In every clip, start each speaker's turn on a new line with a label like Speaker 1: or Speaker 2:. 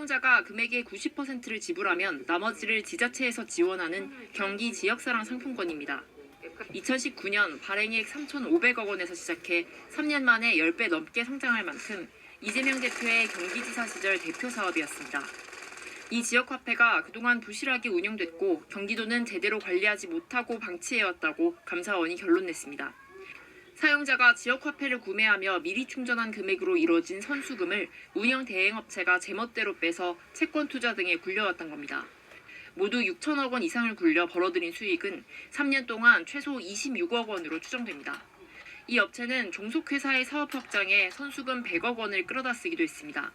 Speaker 1: 사용자가 금액의 90%를 지불하면 나머지를 지자체에서 지원하는 경기 지역사랑 상품권입니다. 2019년 발행액 3,500억 원에서 시작해 3년 만에 10배 넘게 성장할 만큼 이재명 대표의 경기지사 시절 대표 사업이었습니다. 이 지역화폐가 그동안 부실하게 운영됐고 경기도는 제대로 관리하지 못하고 방치해왔다고 감사원이 결론냈습니다. 사용자가 지역 화폐를 구매하며 미리 충전한 금액으로 이뤄진 선수금을 운영 대행업체가 제멋대로 빼서 채권 투자 등에 굴려왔던 겁니다. 모두 6천억 원 이상을 굴려 벌어들인 수익은 3년 동안 최소 26억 원으로 추정됩니다. 이 업체는 종속회사의 사업 확장에 선수금 100억 원을 끌어다 쓰기도 했습니다.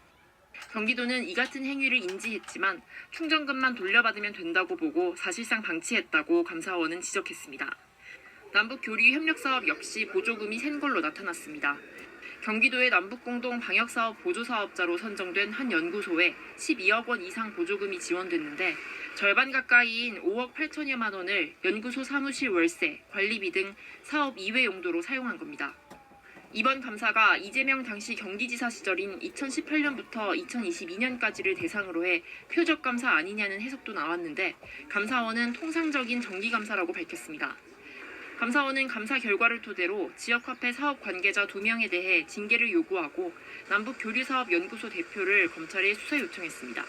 Speaker 1: 경기도는 이 같은 행위를 인지했지만 충전금만 돌려받으면 된다고 보고 사실상 방치했다고 감사원은 지적했습니다. 남북 교류 협력 사업 역시 보조금이 센 걸로 나타났습니다. 경기도의 남북공동 방역사업 보조사업자로 선정된 한 연구소에 12억 원 이상 보조금이 지원됐는데 절반 가까이인 5억 8천여만 원을 연구소 사무실 월세, 관리비 등 사업 이외 용도로 사용한 겁니다. 이번 감사가 이재명 당시 경기지사 시절인 2018년부터 2022년까지를 대상으로 해 표적 감사 아니냐는 해석도 나왔는데 감사원은 통상적인 정기 감사라고 밝혔습니다. 감사원은 감사 결과를 토대로 지역화폐 사업 관계자 2명에 대해 징계를 요구하고 남북교류사업연구소 대표를 검찰에 수사 요청했습니다.